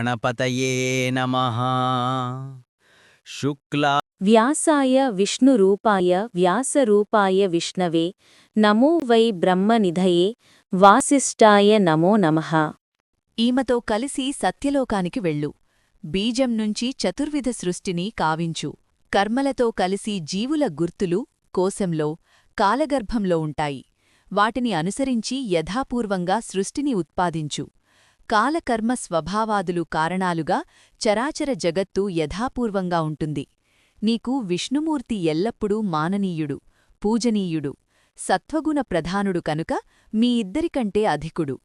గణపతయే నమ. శుక్లా వ్యాసాయ విష్ణురూపాయ వ్యాసరూపాయ విష్ణవే నమో వై బ్రహ్మనిధయే వాసిష్ఠాయ నమో నమః. ఈమెతో కలిసి సత్యలోకానికి వెళ్ళు. బీజం నుంచి చతుర్విధ సృష్టిని కావించు. కర్మలతో కలిసి జీవుల గుర్తులు కోశంలో కాలగర్భంలో ఉంటాయి. వాటిని అనుసరించి యథాపూర్వంగా సృష్టిని ఉత్పాదించు. కాలకర్మ స్వభావాదులు కారణాలుగా చరాచర జగత్తు యథాపూర్వంగా ఉంటుంది. నీకు విష్ణుమూర్తి ఎల్లప్పుడూ మాననీయుడు పూజనీయుడు సత్వగుణ ప్రధానుడు కనుక మీ ఇద్దరికంటే అధికుడు.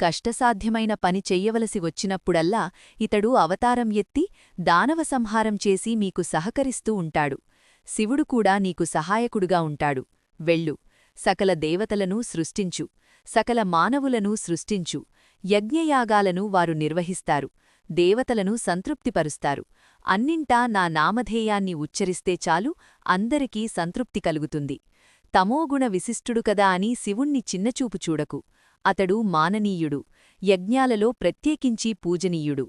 కష్టసాధ్యమైన పని చెయ్యవలసి వచ్చినప్పుడల్లా ఇతడు అవతారం ఎత్తి దానవ సంహారం చేసి మీకు సహకరిస్తూ ఉంటాడు. శివుడు కూడా నీకు సహాయకుడుగా ఉంటాడు. వెళ్ళు. సకల దేవతలను సృష్టించు. సకల మానవులను సృష్టించు. యజ్ఞయాగాలను వారు నిర్వహిస్తారు దేవతలను సంతృప్తిపరుస్తారు. అన్నింటా నా నామధేయాన్ని ఉచ్చరిస్తే చాలు అందరికీ సంతృప్తి కలుగుతుంది. తమోగుణ విశిష్టుడు కదా అని శివుణ్ణి చిన్నచూపు చూడకు. అతడు మాననీయుడు యజ్ఞాలలో ప్రత్యేకించి పూజనీయుడు.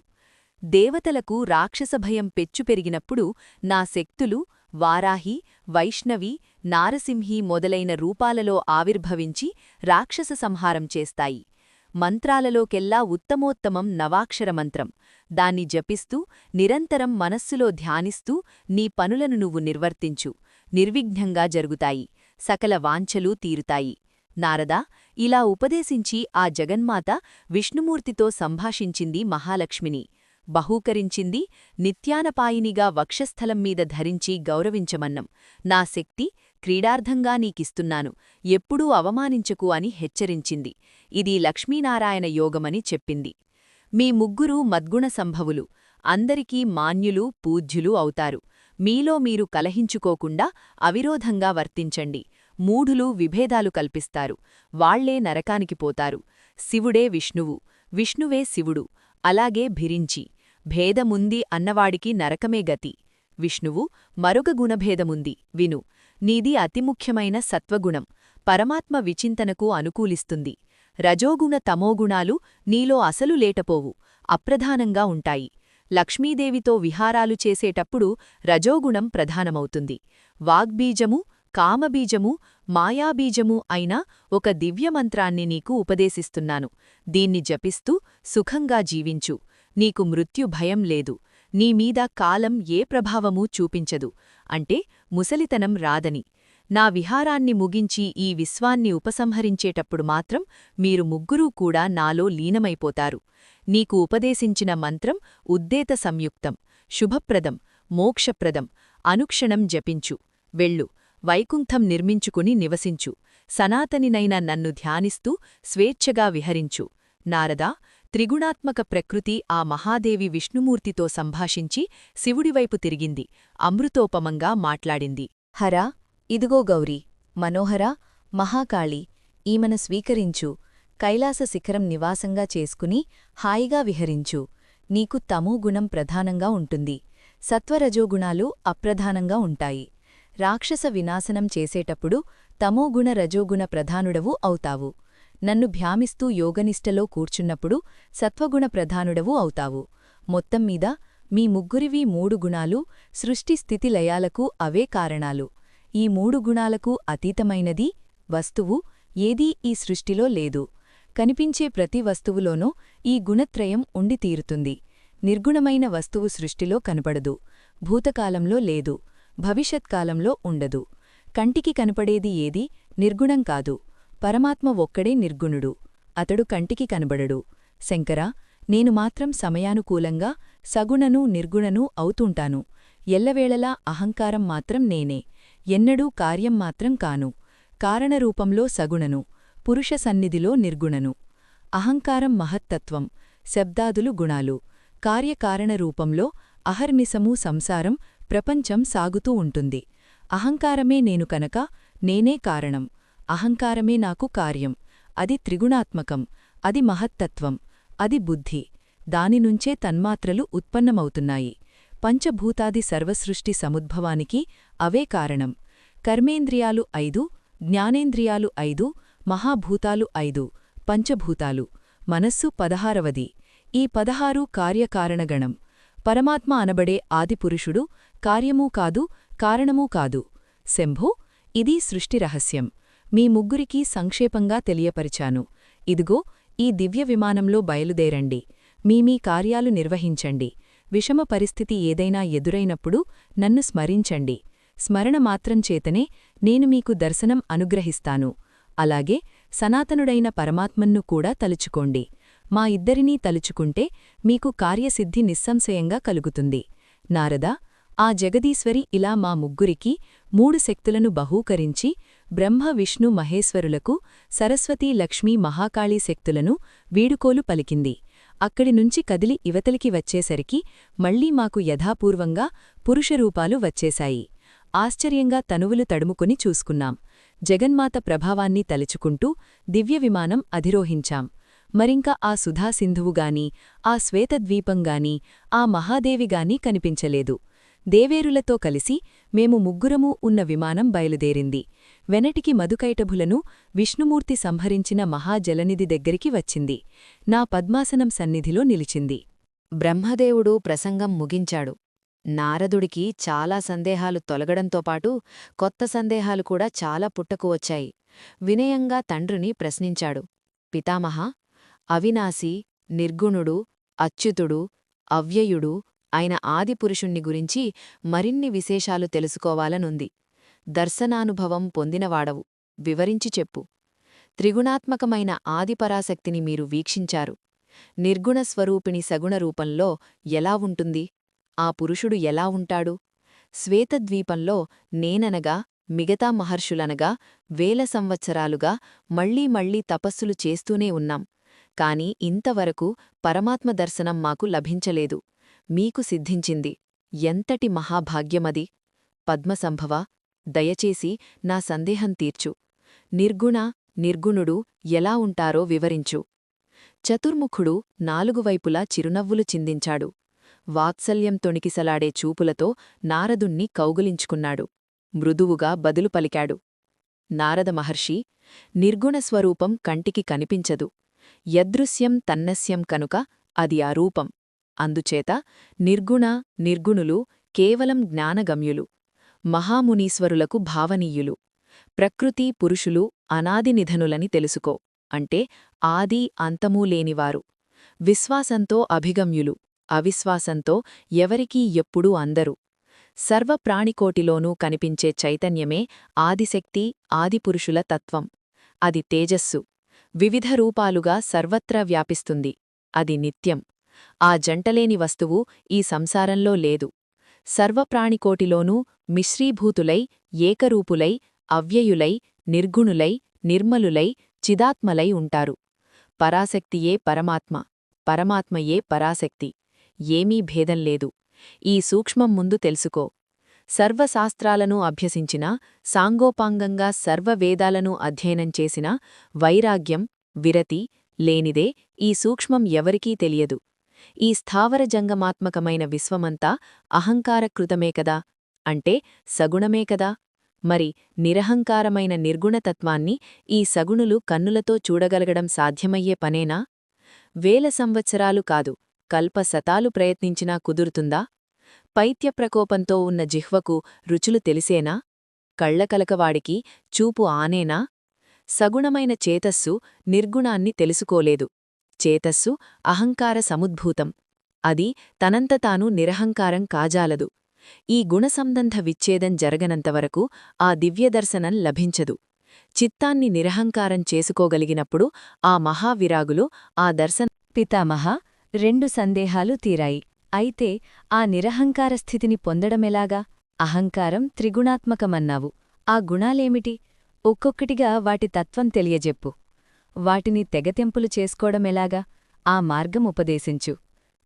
దేవతలకు రాక్షసభయం పెచ్చు పెరిగినప్పుడు నా శక్తులు వారాహి వైష్ణవి నారసింహి మొదలైన రూపాలలో ఆవిర్భవించి రాక్షస సంహారం చేస్తాయి. మంత్రాలలోకెల్లా ఉత్తమోత్తమం నవాక్షరమంత్రం. దాన్ని జపిస్తూ నిరంతరం మనస్సులో ధ్యానిస్తూ నీ పనులను నువ్వు నిర్వర్తించు. నిర్విఘ్నంగా జరుగుతాయి. సకల వాంఛలూ తీరుతాయి. నారదా ఇలా ఉపదేశించి ఆ జగన్మాత విష్ణుమూర్తితో సంభాషించింది మహాలక్ష్మిని. బహూకరించింది నిత్యానపాయినిగా వక్షస్థలం మీద ధరించి గౌరవించమన్నం. నా శక్తి క్రీడార్థంగా నీకిస్తున్నాను ఎప్పుడూ అవమానించకు అని హెచ్చరించింది. ఇది లక్ష్మీనారాయణ యోగమని చెప్పింది. మీ ముగ్గురూ మద్గుణ సంభవులు అందరికీ మాన్యులు పూజ్యులు అవుతారు. మీలో మీరు కలహించుకోకుండా అవిరోధంగా వర్తించండి. మూఢులు విభేదాలు కల్పిస్తారు. వాళ్ళే నరకానికి పోతారు. శివుడే విష్ణువు. విష్ణువే శివుడు. అలాగే భిరించి భేదముంది అన్నవాడికి నరకమే గతి. విష్ణువు మరొక గుణభేదముంది. విను నీది అతిముఖ్యమైన సత్వగుణం. పరమాత్మ విచింతనకు అనుకూలిస్తుంది. రజోగుణ తమోగుణాలు నీలో అసలు లేటపోవు. అప్రధానంగా ఉంటాయి. లక్ష్మీదేవితో విహారాలు చేసేటప్పుడు రజోగుణం ప్రధానమవుతుంది. వాగ్బీజము కామబీజము మాయాబీజము అయిన ఒక దివ్యమంత్రాన్ని నీకు ఉపదేశిస్తున్నాను. దీన్ని జపిస్తూ సుఖంగా జీవించు. నీకు మృత్యు భయం లేదు. నీమీద కాలం ఏ ప్రభావమూ చూపించదు. అంటే ముసలితనం రాదని. నా విహారాన్ని ముగించి ఈ విశ్వాన్ని ఉపసంహరించేటప్పుడు మాత్రం మీరు ముగ్గురూ కూడా నాలో లీనమైపోతారు. నీకు ఉపదేశించిన మంత్రం ఉద్దేత సంయుక్తం శుభప్రదం మోక్షప్రదం అనుక్షణం జపించు. వెళ్ళు వైకుంఠం నిర్మించుకుని నివసించు. సనాతనినైన నన్ను ధ్యానిస్తూ స్వేచ్ఛగా విహరించు. నారదా త్రిగుణాత్మక ప్రకృతి ఆ మహాదేవి విష్ణుమూర్తితో సంభాషించి శివుడివైపు తిరిగింది అమృతోపమంగా మాట్లాడింది. హరా ఇదిగో గౌరీ మనోహర మహాకాళి ఈమెను స్వీకరించు కైలాస శిఖరం నివాసంగా చేసుకుని హాయిగా విహరించు నీకు తమోగుణం ప్రధానంగా ఉంటుంది సత్వరజోగుణాలు అప్రధానంగా ఉంటాయి రాక్షస వినాశనం చేసేటప్పుడు తమోగుణ రజోగుణ ప్రధానుడవు అవుతావు. నన్ను భ్యామిస్తూ యోగనిష్టలో కూర్చున్నప్పుడు సత్వగుణ ప్రధానుడవు అవుతావు. మొత్తం మీద మీ ముగ్గురివి మూడు గుణాలు సృష్టి స్థితి లయాలకు అవే కారణాలు. ఈ మూడు గుణాలకు అతీతమైనది వస్తువు ఏదీ ఈ సృష్టిలో లేదు. కనిపించే ప్రతి వస్తువులోనూ ఈ గుణత్రయం ఉండి తీరుతుంది. నిర్గుణమైన వస్తువు సృష్టిలో కనపడదు. భూతకాలంలో లేదు. భవిష్యత్కాలంలో ఉండదు. కంటికి కనపడేది ఏది నిర్గుణం కాదు. పరమాత్మ ఒక్కడే నిర్గుణుడు. అతడు కంటికి కనబడడు. శంకరా నేను మాత్రం సమయానుకూలంగా సగుణను నిర్గుణను అవుతుంటాను. ఎల్లవేళలా అహంకారం మాత్రం నేనే. ఎన్నడూ కార్యం మాత్రం కాను. కారణరూపంలో సగుణను పురుష సన్నిధిలో నిర్గుణను. అహంకారం మహత్తత్వం శబ్దాదులు గుణాలు. కార్యకారణ రూపంలో అహర్నిశమూ సంసారం ప్రపంచం సాగుతూ ఉంటుంది. అహంకారమే నేను కనుక నేనే కారణం. అహంకారమే నాకు కార్యం. అది త్రిగుణాత్మకం అది మహత్తత్వం అది బుద్ధి. దానినుంచే తన్మాత్రలు ఉత్పన్నమవుతున్నాయి. పంచభూతాది సర్వసృష్టి సముద్భవానికి అవే కారణం. కర్మేంద్రియాలు ఐదు జ్ఞానేంద్రియాలు ఐదు మహాభూతాలు ఐదు పంచభూతాలు. మనస్సు పదహారవది. ఈ పదహారు కార్యకారణగణం. పరమాత్మ అనబడే ఆదిపురుషుడు కార్యమూ కాదు కారణమూ కాదు. శంభు ఇది సృష్టి రహస్యం. మీ ముగ్గురికీ సంక్షేపంగా తెలియపరిచాను. ఇదిగో ఈ దివ్య విమానంలో బయలుదేరండి. మీ మీ కార్యాలు నిర్వహించండి. విషమ పరిస్థితి ఏదైనా ఎదురైనప్పుడు నన్ను స్మరించండి. స్మరణ మాత్రం చేతనే నేను మీకు దర్శనం అనుగ్రహిస్తాను. అలాగే సనాతనుడైన పరమాత్మన్ను కూడా తలుచుకోండి. మా ఇద్దరినీ తలుచుకుంటే మీకు కార్యసిద్ధి నిస్సంశయంగా కలుగుతుంది. నారద ఆ జగదీశ్వరి ఇలా మా ముగ్గురికి మూడు శక్తులను బహూకరించి బ్రహ్మ విష్ణు మహేశ్వరులకు సరస్వతీ లక్ష్మీ మహాకాళీ శక్తులను వీడుకోలు పలికింది. అక్కడి నుంచి కదిలి ఇవతలికి వచ్చేసరికి మళ్ళీ మాకు యథాపూర్వంగా పురుషరూపాలు వచ్చేశాయి. ఆశ్చర్యంగా తనువులు తడుముకుని చూసుకున్నాం. జగన్మాత ప్రభావాన్ని తలుచుకుంటూ దివ్య విమానం అధిరోహించాం. మరింక ఆ సుధాసింధువుగాని ఆ శ్వేతద్వీపంగాని ఆ మహాదేవిగాని కనిపించలేదు. దేవేరులతో కలిసి మేము ముగ్గురమూ ఉన్న విమానం బయలుదేరింది. వెనటికి మధుకైటభులను విష్ణుమూర్తి సంహరించిన మహాజలనిధి దగ్గరికి వచ్చింది. నా పద్మాసనం సన్నిధిలో నిలిచింది. బ్రహ్మదేవుడు ప్రసంగం ముగించాడు. నారదుడికి చాలా సందేహాలు తొలగడంతో పాటు కొత్త సందేహాలు కూడా చాలా పుట్టకు వచ్చాయి. వినయంగా తండ్రిని ప్రశ్నించాడు. పితామహ అవినాశి నిర్గుణుడు అచ్యుతుడు అవ్యయుడు అయిన ఆదిపురుషుణ్ణి గురించి మరిన్ని విశేషాలు తెలుసుకోవాలనుంది. దర్శనానుభవం పొందినవాడవు. వివరించి చెప్పు. త్రిగుణాత్మకమైన ఆదిపరాశక్తిని మీరు వీక్షించారు. నిర్గుణస్వరూపిణి సగుణ రూపంలో ఎలా ఉంటుంది? ఆ పురుషుడు ఎలా ఉంటాడు? శ్వేతద్వీపంలో నేననగా మిగతా మహర్షులనగా వేల సంవత్సరాలుగా మళ్ళీ మళ్ళీ తపస్సులు చేస్తూనే ఉన్నాం. కాని ఇంతవరకు పరమాత్మ దర్శనం మాకు లభించలేదు. మీకు సిద్ధించింది. ఎంతటి మహాభాగ్యమది? పద్మసంభవ దయచేసి నా సందేహం తీర్చు. నిర్గుణ నిర్గుణుడు ఎలా ఉంటారో వివరించు. చతుర్ముఖుడు నాలుగువైపులా చిరునవ్వులు చిందించాడు. వాత్సల్యం తొణికిసలాడే చూపులతో నారదుణ్ణి కౌగులించుకున్నాడు. మృదువుగా బదులు పలికాడు. నారద మహర్షి నిర్గుణస్వరూపం కంటికి కనిపించదు. యదృశ్యం తన్నస్యం కనుక అది ఆ రూపం. అందుచేత నిర్గుణ నిర్గుణులు కేవలం జ్ఞానగమ్యులు. మహామునీశ్వరులకు భావనీయులు. ప్రకృతి పురుషులు అనాదినిధనులని తెలుసుకో. అంటే ఆది అంతమూ లేనివారు. విశ్వాసంతో అభిగమ్యులు. అవిశ్వాసంతో ఎవరికీ ఎప్పుడూ అందరు. సర్వప్రాణికోటిలోనూ కనిపించే చైతన్యమే ఆదిశక్తి ఆదిపురుషుల తత్వం. అది తేజస్సు. వివిధ రూపాలుగా సర్వత్రా వ్యాపిస్తుంది. అది నిత్యం. ఆ జంటలేని వస్తువు ఈ సంసారంలో లేదు. సర్వప్రాణికోటిలోనూ మిశ్రీభూతులై ఏకరూపులై అవ్యయులై నిర్గుణులై నిర్మలులై చిదాత్మలై ఉంటారు. పరాశక్తియే పరమాత్మ పరమాత్మయే పరాశక్తి ఏమీ భేదం లేదు. ఈ సూక్ష్మం ముందు తెలుసుకో. సర్వశాస్త్రాలను అభ్యసించిన సాంగోపాంగంగా సర్వవేదాలను అధ్యయనం చేసిన వైరాగ్యం విరతి లేనిదే ఈ సూక్ష్మం ఎవరికీ తెలియదు. ఈ స్థావర జంగమాత్మకమైన విశ్వమంతా అహంకారకృతమే కదా? అంటే సగుణమే కదా? మరి నిరహంకారమైన నిర్గుణతత్వాన్ని ఈ సగుణులు కన్నులతో చూడగలగడం సాధ్యమయ్యే పనేనా? వేల సంవత్సరాలు కాదు కల్పశతాలు ప్రయత్నించినా కుదురుతుందా? పైత్యప్రకోపంతో ఉన్న జిహ్వకు రుచులు తెలిసేనా? కళ్ళకలకవాడికి చూపు ఆనేనా? సగుణమైన చేతస్సు నిర్గుణాన్ని తెలుసుకోలేదు. చేతస్సు అహంకార సముద్భూతం. అది తనంత తాను నిరహంకారం కాజాలదు. ఈ గుణసంబంధ విచ్ఛేదం జరగనంతవరకు ఆ దివ్యదర్శనం లభించదు. చిత్తాన్ని నిరహంకారం చేసుకోగలిగినప్పుడు ఆ మహావిరాగులు ఆ దర్శన పితామహ రెండు సందేహాలు తీరాయి. అయితే ఆ నిరహంకార స్థితిని పొందడమెలాగా? అహంకారం త్రిగుణాత్మకమన్నావు. ఆ గుణాలేమిటి? ఒక్కొక్కటిగా వాటి తత్వం తెలియజెప్పు. వాటిని తెగతెంపులు చేసుకోవడమెలాగా? ఆ మార్గం ఉపదేశించు.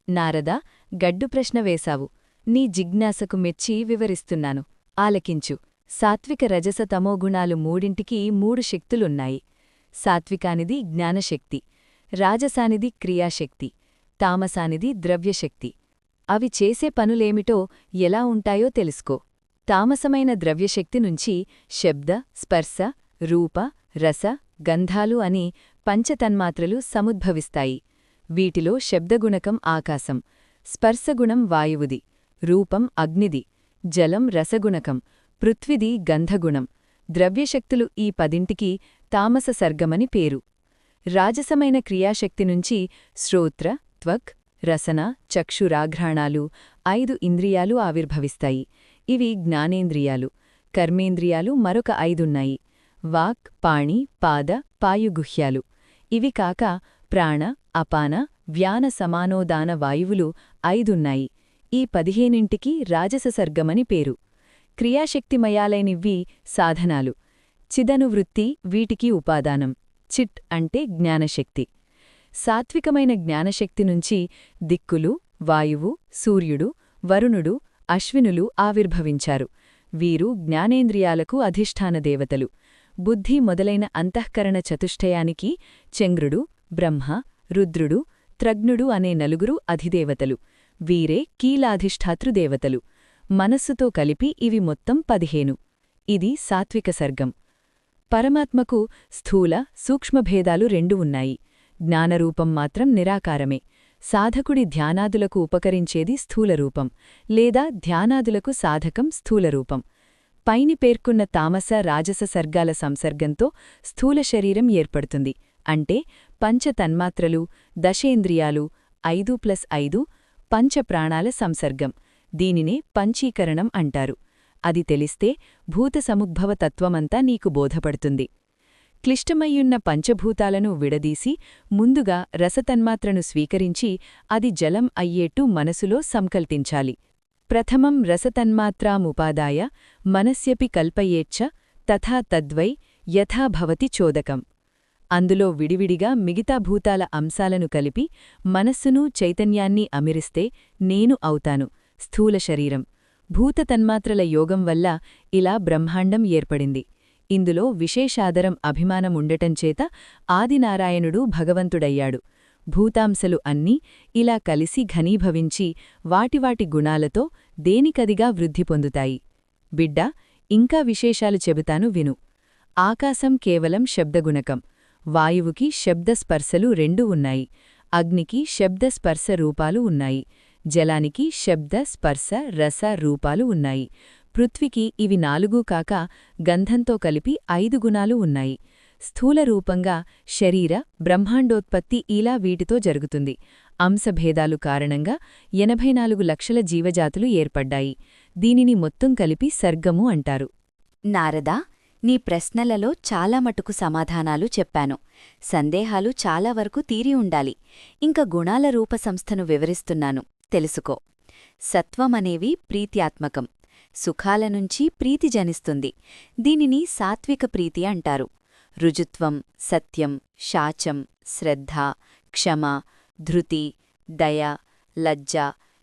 నారద గడ్డు ప్రశ్న వేశావు. నీ జిజ్ఞాసకు మెచ్చి వివరిస్తున్నాను. ఆలకించు. సాత్విక రజస తమోగుణాలు మూడింటికి మూడు శక్తులున్నాయి. సాత్వికానిది జ్ఞానశక్తి. రాజసానిది క్రియాశక్తి. తామసానిది ద్రవ్యశక్తి. అవి చేసే పనులేమిటో ఎలా ఉంటాయో తెలుసుకో. తామసమైన ద్రవ్యశక్తి నుంచి శబ్ద స్పర్శ రూప రస గంధాలు అని పంచతన్మాత్రలు సముద్భవిస్తాయి. వీటిలో శబ్దగుణకం ఆకాశం. స్పర్శగుణం వాయువుది. రూపం అగ్నిది జలం రసగుణకం పృథ్విది గంధగుణం. ద్రవ్యశక్తులు ఈ పదింటికి తామస సర్గమని పేరు. రాజసమైన క్రియాశక్తి నుంచి శ్రోత్ర త్వక్ రసన చక్షురాఘ్రాణాలు ఐదు ఇంద్రియాలు ఆవిర్భవిస్తాయి. ఇవి జ్ఞానేంద్రియాలు. కర్మేంద్రియాలు మరొక ఐదున్నాయి. వాక్ పాణి పాద పాయుగుహ్యాలు. ఇవి కాక ప్రాణ అపాన వ్యాన సమానోదాన వాయువులు ఐదున్నాయి. ఈ పదిహేనింటికి రాజససర్గమని పేరు. క్రియాశక్తిమయాలైనివ్వి సాధనాలు. చిదనువృత్తి వీటికి ఉపాదానం. చిట్ అంటే జ్ఞానశక్తి. సాత్వికమైన జ్ఞానశక్తి నుంచి దిక్కులు వాయువు సూర్యుడు వరుణుడు అశ్వినులు ఆవిర్భవించారు. వీరు జ్ఞానేంద్రియాలకు అధిష్టాన దేవతలు. బుద్ధి మొదలైన అంతఃకరణ చతుష్టయానికి చంద్రుడు బ్రహ్మ రుద్రుడు త్రగ్నుడు అనే నలుగురు అధిదేవతలు. వీరే కీలాధిష్ఠాతృదేవతలు. మనస్సుతో కలిపి ఇవి మొత్తం పదిహేను. ఇది సాత్విక సర్గం. పరమాత్మకు స్థూల సూక్ష్మభేదాలు రెండు ఉన్నాయి. జ్ఞానరూపం మాత్రం నిరాకారమే. సాధకుడి ధ్యానాదులకు ఉపకరించేది స్థూలరూపం లేదా ధ్యానాదులకు సాధకం స్థూలరూపం. పైని పేర్కొన్న తామస రాజస సర్గాల సంసర్గంతో స్థూల శరీరం ఏర్పడుతుంది. అంటే పంచతన్మాత్రలు దశేంద్రియాలు ఐదు ప్లస్ ఐదు పంచప్రాణాల సంసర్గం. దీనినే పంచీకరణం అంటారు. అది తెలిస్తే భూత సముద్భవ తత్వమంతా నీకు బోధపడుతుంది. క్లిష్టమయ్యున్న పంచభూతాలను విడదీసి ముందుగా రసతన్మాత్రను స్వీకరించి అది జలం అయ్యేట్టు మనసులో సంకల్పించాలి. ప్రథమం రసతన్మాత్రాముపాదాయ మనస్యపి కల్పయేచ్చ తథా తద్వై యథాభవతి చోదకం. అందులో విడివిడిగా మిగతా భూతాల అంశాలను కలిపి మనస్సును చైతన్యాన్ని అమిరిస్తే నేను అవుతాను. స్థూల శరీరం. భూత తన్మాత్రల యోగం వల్ల ఇలా బ్రహ్మాండం ఏర్పడింది. ఇందులో విశేషాదరం అభిమానం ఉండటంచేత ఆదినారాయణుడు భగవంతుడయ్యాడు. భూతాంశలు అన్నీ ఇలా కలిసి ఘనీభవించి వాటివాటి గుణాలతో దేనికదిగా వృద్ధి పొందుతాయి? బిడ్డ ఇంకా విశేషాలు చెబుతాను విను. ఆకాశం కేవలం శబ్దగుణకం. వాయువుకి శబ్దస్పర్శలు రెండు ఉన్నాయి. అగ్నికి శబ్దస్పర్శ రూపాలు ఉన్నాయి. జలానికి శబ్ద స్పర్శ రస రూపాలు ఉన్నాయి. పృథ్వీకి ఇవి నాలుగు కాక గంధంతో కలిపి ఐదు గుణాలు ఉన్నాయి. స్థూల రూపంగా శరీర బ్రహ్మాండోత్పత్తి ఇలా వీటితో జరుగుతుంది. అంశభేదాలు కారణంగా ఎనభై నాలుగు లక్షల జీవజాతులు ఏర్పడ్డాయి. దీనిని మొత్తం కలిపి సర్గము అంటారు. నారదా నీ ప్రశ్నలలో చాలా మటుకు సమాధానాలు చెప్పాను. సందేహాలు చాలా వరకు తీరి ఉండాలి. ఇంక గుణాల రూప సంస్థను వివరిస్తున్నాను. తెలుసుకో. సత్వమనేవి ప్రీత్యాత్మకం. సుఖాల నుంచి ప్రీతి జనిస్తుంది. దీనిని సాత్విక ప్రీతి అంటారు. రుజుత్వం సత్యం శాచం శ్రద్ధ క్షమ ధృతి దయ లజ్జ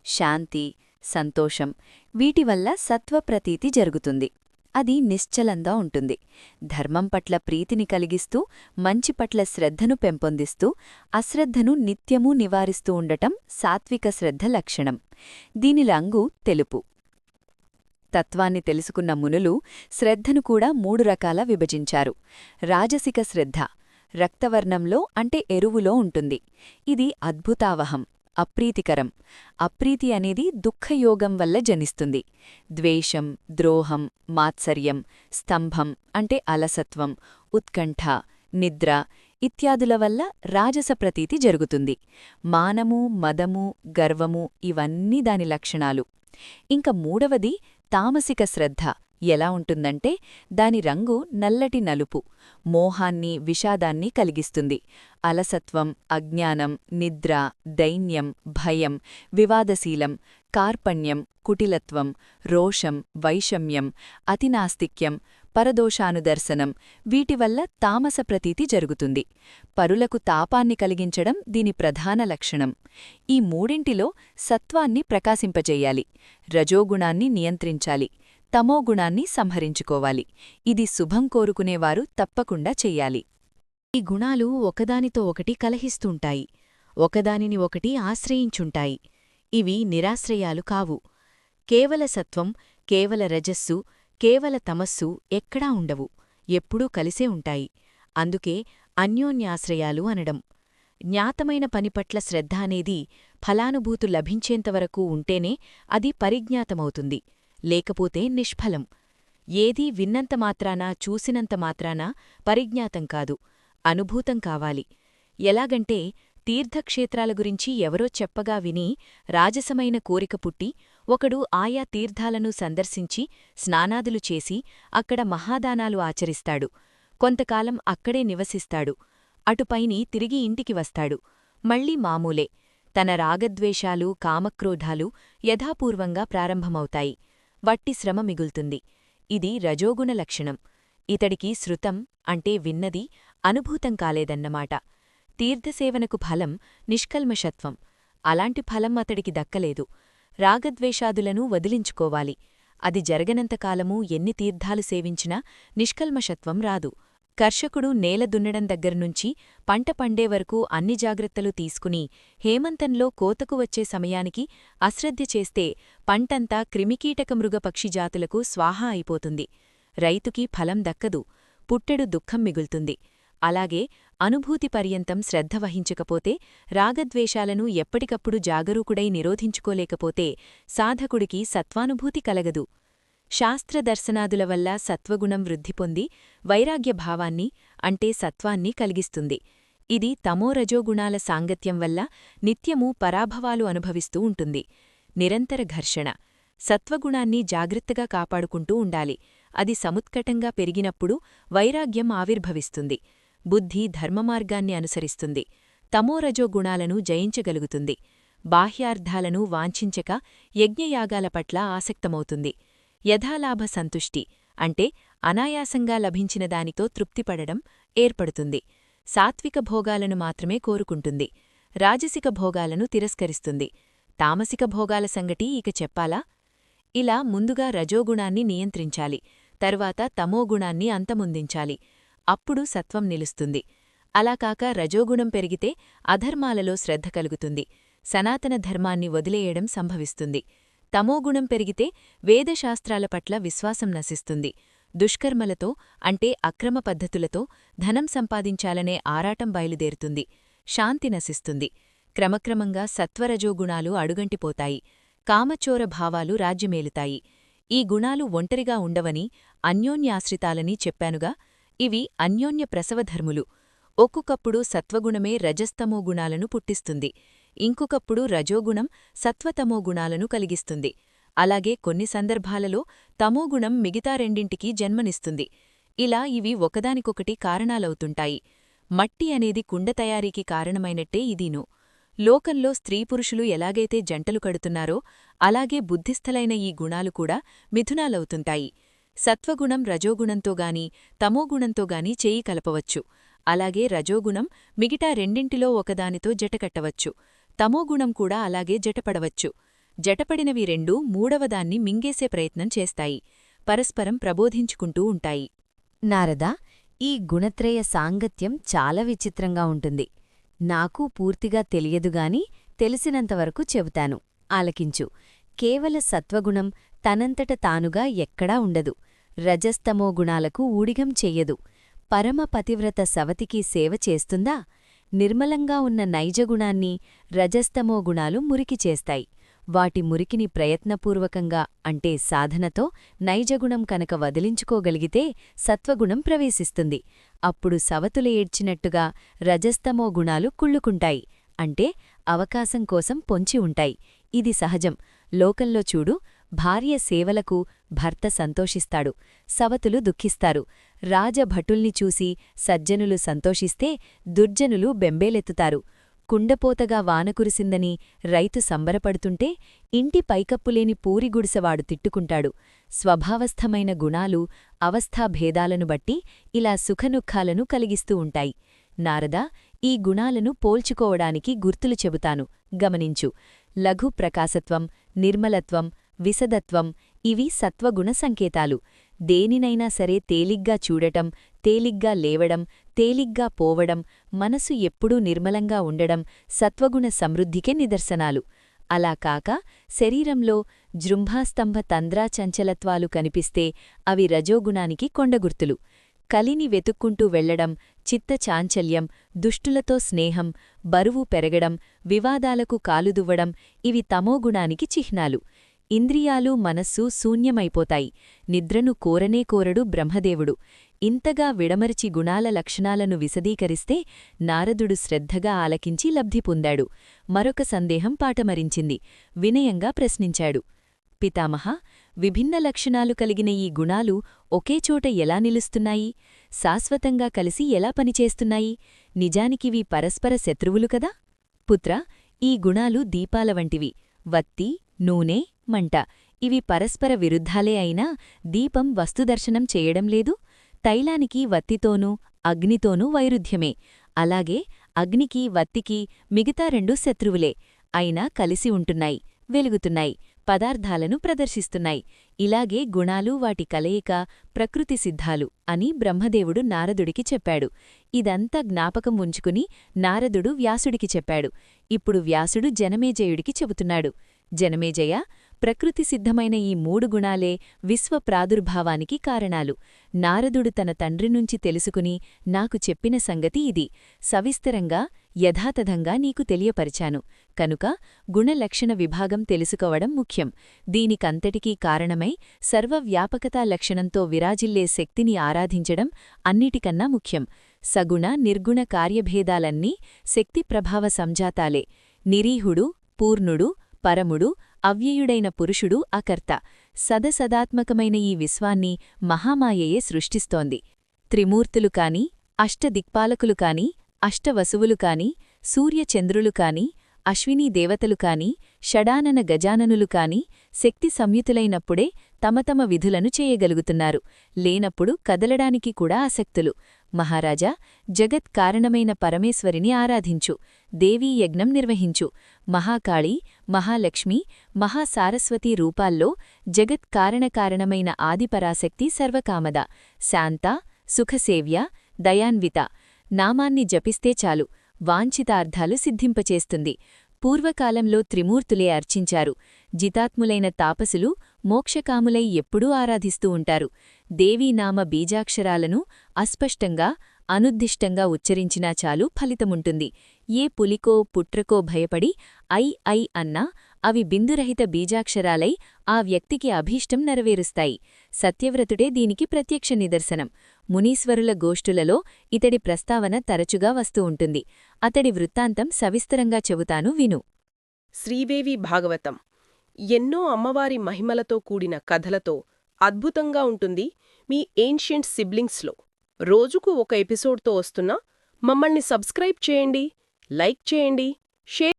శాంతి సంతోషం వీటివల్ల సత్వప్రతీతి జరుగుతుంది. అది నిశ్చలంగా ఉంటుంది. ధర్మం పట్ల ప్రీతిని కలిగిస్తూ మంచి పట్ల శ్రద్ధను పెంపొందిస్తూ అశ్రద్ధను నిత్యమూ నివారిస్తూ ఉండటం సాత్విక శ్రద్ధ లక్షణం. దీని రంగు తెలుపు. తత్వాన్ని తెలుసుకున్న మునులు శ్రద్ధను కూడా మూడు రకాల విభజించారు. రాజసిక శ్రద్ధ రక్తవర్ణంలో అంటే ఎరువులో ఉంటుంది. ఇది అద్భుతావహం. అప్రీతికరం. అప్రీతి అనేది దుఃఖయోగం వల్ల జనిస్తుంది. ద్వేషం ద్రోహం మాత్సర్యం స్తంభం అంటే అలసత్వం ఉత్కంఠ నిద్ర ఇత్యాదుల వల్ల రాజస ప్రతీతి జరుగుతుంది. మానము మదము గర్వము ఇవన్నీ దాని లక్షణాలు. ఇంక మూడవది తామసిక శ్రద్ధ. ఎలా ఉంటుందంటే దాని రంగు నల్లటి నలుపు మోహాన్ని విషాదాన్ని కలిగిస్తుంది. అలసత్వం అజ్ఞానం నిద్ర దైన్యం భయం వివాదశీలం కార్పణ్యం కుటిలత్వం రోషం వైషమ్యం అతినాస్తిక్యం పరదోషానుదర్శనం వీటివల్ల తామస ప్రతీతి జరుగుతుంది. పరులకు తాపాన్ని కలిగించడం దీని ప్రధాన లక్షణం. ఈ మూడింటిలో సత్వాన్ని ప్రకాశింపజేయాలి. రజోగుణాన్ని నియంత్రించాలి. తమోగుణాన్ని సంహరించుకోవాలి. ఇది శుభం కోరుకునేవారు తప్పకుండా చెయ్యాలి ఈ గుణాలు ఒకదానితో ఒకటి కలహిస్తుంటాయి. ఒకదానిని ఒకటి ఆశ్రయించుంటాయి. ఇవి నిరాశ్రయాలు కావు. కేవల సత్వం కేవల రజస్సు కేవల తమస్సు ఎక్కడా ఉండవు. ఎప్పుడూ కలిసే ఉంటాయి. అందుకే అన్యోన్యాశ్రయాలు అనడం. జ్ఞాతమైన పనిపట్ల శ్రద్ధ అనేది ఫలానుభూతు లభించేంతవరకు ఉంటేనే అది పరిజ్ఞాతమవుతుంది. లేకపోతే నిష్ఫలం. ఏదీ విన్నంత మాత్రానా చూసినంత మాత్రానా పరిజ్ఞాతం కాదు అనుభూతం కావాలి. ఎలాగంటే తీర్థక్షేత్రాల గురించి ఎవరో చెప్పగా విని రాజసమైన కోరిక పుట్టి ఒకడు ఆయా తీర్థాలను సందర్శించి స్నానాదులు చేసి అక్కడ మహాదానాలు ఆచరిస్తాడు. కొంతకాలం అక్కడే నివసిస్తాడు. అటుపైని తిరిగి ఇంటికి వస్తాడు. మళ్ళీ మామూలే. తన రాగద్వేషాలు కామక్రోధాలు యథాపూర్వంగా ప్రారంభమవుతాయి. వట్టి శ్రమ మిగులుతుంది. ఇది రజోగుణ లక్షణం. ఇతడికి శృతం అంటే విన్నది అనుభూతం కాలేదన్నమాట. తీర్థసేవనకు ఫలం నిష్కల్మషత్వం. అలాంటి ఫలం అతడికి దక్కలేదు. రాగద్వేషాదులను వదిలించుకోవాలి. అది జరగనంతకాలమూ ఎన్ని తీర్థాలు సేవించినా నిష్కల్మషత్వం రాదు. కర్షకుడు నేల దున్నడం దగ్గరనుంచి పంట పండే వరకు అన్ని జాగ్రత్తలు తీసుకుని హేమంతంలో కోతకు వచ్చే సమయానికి అశ్రద్ధ చేస్తే పంటంతా క్రిమికీటక మృగపక్షిజాతులకు స్వాహా అయిపోతుంది. రైతుకి ఫలం దక్కదు పుట్టెడు దుఃఖం మిగులుతుంది. అలాగే అనుభూతి పర్యంతం శ్రద్ధ వహించకపోతే రాగద్వేషాలను ఎప్పటికప్పుడు జాగరూకుడై నిరోధించుకోలేకపోతే సాధకుడికి సత్వానుభూతి కలగదు. శాస్త్రదర్శనాదుల వల్ల సత్వగుణం వృద్ధి పొంది వైరాగ్యభావాన్ని అంటే సత్వాన్ని కలిగిస్తుంది. ఇది తమోరజోగుణాల సాంగత్యం వల్ల నిత్యమూ పరాభవాలు అనుభవిస్తూ ఉంటుంది. నిరంతర ఘర్షణ. సత్వగుణాన్ని జాగ్రత్తగా కాపాడుకుంటూ ఉండాలి. అది సముత్కటంగా పెరిగినప్పుడు వైరాగ్యం ఆవిర్భవిస్తుంది. బుద్ధి ధర్మమార్గాన్ని అనుసరిస్తుంది. తమోరజో గుణాలను జయించగలుగుతుంది. బాహ్యార్థాలను వాంఛించక యజ్ఞయాగాల పట్ల ఆసక్తమవుతుంది. యథాలాభ సంతుష్టి అంటే అనాయాసంగా లభించిన దానితో తృప్తిపడడం ఏర్పడుతుంది. సాత్విక భోగాలను మాత్రమే కోరుకుంటుంది. రాజసిక భోగాలను తిరస్కరిస్తుంది. తామసిక భోగాల సంగటి ఇక చెప్పాలా? ఇలా ముందుగా రజోగుణాన్ని నియంత్రించాలి. తర్వాత తమోగుణాన్ని అంతమొందించాలి. అప్పుడు సత్వం నిలుస్తుంది. అలాకాక రజోగుణం పెరిగితే అధర్మాలలో శ్రద్ధ కలుగుతుంది. సనాతన ధర్మాన్ని వదిలేయడం సంభవిస్తుంది. తమోగుణం పెరిగితే వేదశాస్త్రాల పట్ల విశ్వాసం నశిస్తుంది. దుష్కర్మలతో అంటే అక్రమ పద్ధతులతో ధనం సంపాదించాలనే ఆరాటం బయలుదేరుతుంది. శాంతి నశిస్తుంది. క్రమక్రమంగా సత్వరజోగుణాలు అడుగంటిపోతాయి. కామచోర భావాలు రాజ్యమేలుతాయి. ఈ గుణాలు ఒంటరిగా ఉండవని అన్యోన్యాశ్రితాలని చెప్పానుగా ఇవి అన్యోన్య ప్రసవధర్ములు. ఒక్కొక్కప్పుడు సత్వగుణమే రజస్తమో గుణాలను పుట్టిస్తుంది. ఇంకొకప్పుడు రజోగుణం సత్వతమో గుణాలను కలిగిస్తుంది. అలాగే కొన్ని సందర్భాలలో తమోగుణం మిగతా రెండింటికీ జన్మనిస్తుంది. ఇలా ఇవి ఒకదానికొకటి కారణాలవుతుంటాయి. మట్టి అనేది కుండ తయారీకి కారణమైనట్టే ఇదీను. లోకంలో స్త్రీపురుషులు ఎలాగైతే జంటలు కడుతున్నారో అలాగే బుద్ధిస్థలైన ఈ గుణాలు కూడా మిథునాలవుతుంటాయి. సత్వగుణం రజోగుణంతోగాని తమోగుణంతోగాని చేయి కలపవచ్చు. అలాగే రజోగుణం మిగిటా రెండింటిలో ఒకదానితో జటకట్టవచ్చు తమోగుణం కూడా అలాగే జటపడవచ్చు. జటపడినవి రెండూ మూడవదాన్ని మింగేసే ప్రయత్నం చేస్తాయి. పరస్పరం ప్రబోధించుకుంటూ ఉంటాయి. నారద ఈ గుణత్రయ సాంగత్యం చాలా విచిత్రంగా ఉంటుంది. నాకు పూర్తిగా తెలియదుగాని తెలిసినంతవరకు చెబుతాను. ఆలకించు. కేవల సత్వగుణం తనంతట తానుగా ఎక్కడా ఉండదు. రజస్తమో గుణాలకు ఊడిగం చెయ్యదు. పరమ పతివ్రత సవతికి సేవ చేస్తుందా? నిర్మలంగా ఉన్న నైజగుణాన్ని రజస్తమో గుణాలు మురికి చేస్తాయి. వాటి మురికిని ప్రయత్నపూర్వకంగా అంటే సాధనతో నైజగుణం కనుక వదిలించుకోగలిగితే సత్వగుణం ప్రవేశిస్తుంది. అప్పుడు సవతులు ఏడ్చినట్టుగా రజస్తమో గుణాలు కుళ్ళుకుంటాయి. అంటే అవకాశం కోసం పొంచి ఉంటాయి. ఇది సహజం. లోకంలో చూడు భార్య సేవలకు భర్త సంతోషిస్తాడు. సవతులు దుఃఖిస్తారు. రాజభటుల్ని చూసి సజ్జనులు సంతోషిస్తే దుర్జనులు బెంబేలెత్తుతారు. కుండపోతగా వాన కురిసిందని రైతు సంబరపడుతుంటే ఇంటి పైకప్పులేని పూరిగుడిసవాడు తిట్టుకుంటాడు. స్వభావస్థమైన గుణాలు అవస్థాభేదాలను బట్టి ఇలా సుఖనుఖాలను కలిగిస్తూ ఉంటాయి. నారదా ఈ గుణాలను పోల్చుకోవడానికి గుర్తులు చెబుతాను. గమనించు. లఘు ప్రకాశత్వం నిర్మలత్వం విసదత్వం ఇవి సత్వగుణ సంకేతాలు. దేనినైనా సరే తేలిగ్గా చూడటం తేలిగ్గా లేవడం తేలిగ్గా పోవడం మనసు ఎప్పుడూ నిర్మలంగా ఉండడం సత్వగుణ సమృద్ధికే నిదర్శనాలు. అలా కాక శరీరంలో జృంభాస్తంభ తంద్రా చంచలత్వాలు కనిపిస్తే అవి రజోగుణానికి కొండగుర్తులు. కలిని వెతుక్కుంటూ వెళ్ళడం చిత్త చాంచల్యం దుష్టులతో స్నేహం బరువు పెరగడం వివాదాలకు కాలుదువ్వడం ఇవి తమోగుణానికి చిహ్నాలు. ఇంద్రియాలు మనస్సు శూన్యమైపోతాయి. నిద్రను కోరనే కోరడు బ్రహ్మదేవుడు. ఇంతగా విడమరిచి గుణాల లక్షణాలను విశదీకరిస్తే నారదుడు శ్రద్ధగా ఆలకించి లబ్ధి పొందాడు. మరొక సందేహం పాటమరించింది. వినయంగా ప్రశ్నించాడు. పితామహ విభిన్న లక్షణాలు కలిగిన ఈ గుణాలు ఒకేచోట ఎలా నిలుస్తున్నాయి? శాశ్వతంగా కలిసి ఎలా పనిచేస్తున్నాయి? నిజానికివి పరస్పర శత్రువులు కదా? పుత్ర ఈ గుణాలు దీపాల వంటివి. వత్తి నూనె మంట. ఇవి పరస్పర విరుద్ధాలే అయినా దీపం వస్తుదర్శనం చేయడం లేదు. తైలానికి వత్తితోనూ అగ్నితోనూ వైరుధ్యమే. అలాగే అగ్నికి వత్తికి మిగతా రెండు శత్రువులే. అయినా కలిసి ఉంటున్నాయి వెలుగుతున్నాయి పదార్థాలను ప్రదర్శిస్తున్నాయి. ఇలాగే గుణాలు వాటి కలయిక ప్రకృతి సిద్ధాలు అని బ్రహ్మదేవుడు నారదుడికి చెప్పాడు. ఇదంతా జ్ఞాపకం ఉంచుకుని నారదుడు వ్యాసుడికి చెప్పాడు. ఇప్పుడు వ్యాసుడు జనమేజయుడికి చెబుతున్నాడు. జనమేజయ ప్రకృతి సిద్ధమైన ఈ మూడు గుణాలే విశ్వ ప్రాదుర్భావానికి కారణాలు. నారదుడు తన తండ్రి నుంచి తెలుసుకుని నాకు చెప్పిన సంగతి ఇది. సవిస్తరంగా యథాతథంగా నీకు తెలియపరిచాను. కనుక గుణలక్షణ విభాగం తెలుసుకోవడం ముఖ్యం. దీనికంతటికీ కారణమై సర్వవ్యాపకతా లక్షణంతో విరాజిల్లే శక్తిని ఆరాధించడం అన్నిటికన్నా ముఖ్యం. సగుణ నిర్గుణ కార్యభేదాలన్నీ శక్తి ప్రభావ సంజాతాలే. నిరీహుడు పూర్ణుడు పరముడు అవ్యయుడైన పురుషుడు అకర్త. సదసదాత్మకమైన ఈ విశ్వాన్ని మహామాయయే సృష్టిస్తోంది. త్రిమూర్తులు కాని అష్టదిక్పాలకులు కాని అష్టవసువులు కాని సూర్యచంద్రులు కాని అశ్వినీ దేవతలు కాని షడానన గజాననులు కాని శక్తి సంయుతులైనప్పుడే తమ తమ విధులను చేయగలుగుతున్నారు. లేనప్పుడు కదలడానికి కూడా ఆసక్తులు. మహారాజా జగత్ కారణమైన పరమేశ్వరిని ఆరాధించు. దేవీ యజ్ఞం నిర్వహించు. మహాకాళి మహాలక్ష్మి మహాసారస్వతి రూపాల్లో జగత్ కారణకారణమైన ఆదిపరాశక్తి సర్వకామద. శాంత సుఖసేవ్య దయాన్విత. నామాన్ని జపిస్తే చాలు. వాంఛితార్థాలు సిద్ధింపచేస్తుంది. పూర్వకాలంలో త్రిమూర్తులే అర్చించారు. జితాత్ములైన తాపసులు మోక్షకాములై ఎప్పుడూ ఆరాధిస్తూ ఉంటారు. దేవీనామ బీజాక్షరాలను అస్పష్టంగా అనుద్దిష్టంగా ఉచ్చరించినా చాలు ఫలితముంటుంది. ఏ పులికో పుట్రకో భయపడి ఐ ఐ అన్నా అవి బిందురహిత బీజాక్షరాలై ఆ వ్యక్తికి అభీష్టం నెరవేరుస్తాయి. సత్యవ్రతుడే దీనికి ప్రత్యక్ష నిదర్శనం. మునీశ్వరుల గోష్ఠులలో ఇతడి ప్రస్తావన తరచుగా వస్తూ ఉంటుంది. అతడి వృత్తాంతం సవిస్తరంగా చెబుతాను విను. శ్రీదేవి భాగవతం. ఎన్నో అమ్మవారి మహిమలతో కూడిన కథలతో అద్భుతంగా ఉంటుంది మీ ఏన్షియంట్ సిబ్లింగ్స్లో. రోజుకు ఒక ఎపిసోడ్తో వస్తున్నా మమ్మల్ని సబ్స్క్రైబ్ చేయండి లైక్ చేయండి షేర్